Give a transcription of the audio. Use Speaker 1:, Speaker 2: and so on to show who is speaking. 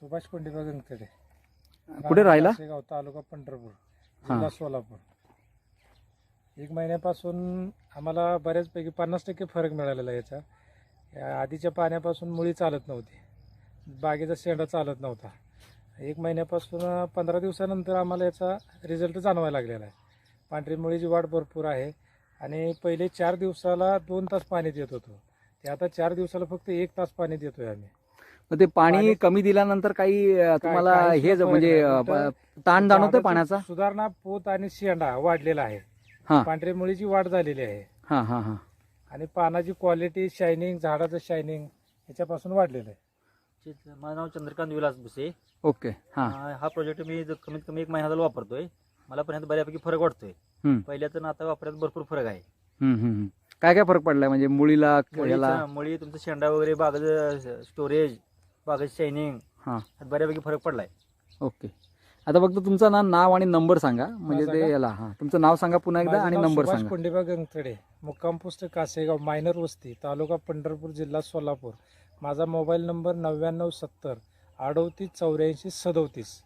Speaker 1: सुभाष पंडित गंगतडे
Speaker 2: कुठे राहिला?
Speaker 1: गाव तालुका पंढरपूर. जिल्हा सोलापूर. एक महिन्यापासून आम्हाला बऱ्याचपैकी पन्नास टक्के फरक मिळालेला आहे याचा. या आधीच्या पाण्यापासून मुळी चालत नव्हती. बागेचा शेंडा चालत नव्हता. एक महिन्यापासून पंधरा दिवसानंतर आम्हाला याचा रिझल्ट जाणवायला लागलेला आहे. पांढरी मुळीची वाढ भरपूर आहे आणि पहिले चार दिवसाला दोन तास पाणी देत होतो. ते आता चार दिवसाला फक्त एक तास पाणी देतोय आम्ही.
Speaker 2: मग ते पाणी कमी दिल्यानंतर काही अं, तुम्हाला
Speaker 1: काही
Speaker 2: हे
Speaker 1: सुद्धा
Speaker 2: म्हणजे
Speaker 1: फरक
Speaker 2: अं,
Speaker 1: नाही.
Speaker 2: प- ताण जाणवतोय पाण्याचा?
Speaker 1: सुधारणा पोत आणि शेंडा वाढलेला आहे.
Speaker 2: हा.
Speaker 1: पांढरी मुळीची वाढ झालेली आहे.
Speaker 2: हा हा हा.
Speaker 1: आणि पानाची क्वालिटी शायनिंग झाडाचं शायनिंग ह्याच्यापासून वाढलेलं आहे.
Speaker 3: माझं नाव चंद्रकांत विलास भुसे.
Speaker 2: ओके हा.
Speaker 3: हा हा प्रोजेक्ट मी ज- कमीत कमी एक महिना झाला वापरतोय. मला पण ह्यात बऱ्यापैकी फरक वाटतोय.
Speaker 2: हम्म.
Speaker 3: पहिल्याचं आणि आता वापरात भरपूर फरक आहे.
Speaker 2: हम्म, हम्म, हम्म. काय काय फरक पडलाय? म्हणजे मुळीला याला
Speaker 3: मुळीचा- मुळी तुमचं शेंडा वगैरे बागाचं स्टोरेज बागाचं शायनिंग
Speaker 2: हा.
Speaker 3: बऱ्यापैकी फरक पडलाय.
Speaker 2: ओके. आता फक्त तुमचं ना नाव आणि नंबर सांगा. म्हणजे
Speaker 1: माझं
Speaker 2: ते? याला हा. तुमचं नाव सांगा पुन्हा एकदा
Speaker 1: माझं
Speaker 2: आणि
Speaker 1: नाव
Speaker 2: नंबर
Speaker 1: सुभाष
Speaker 2: सांगा.
Speaker 1: पंडिबा गंगतडे मुक्काम पोस्ट कासेगाव मायनर वस्ती तालुका पंढरपूर जिल्हा सोलापूर. माझा मोबाईल नंबर नव्याण्णव सत्तर अडोतीस चौऱ्याऐंशी सदोतीस.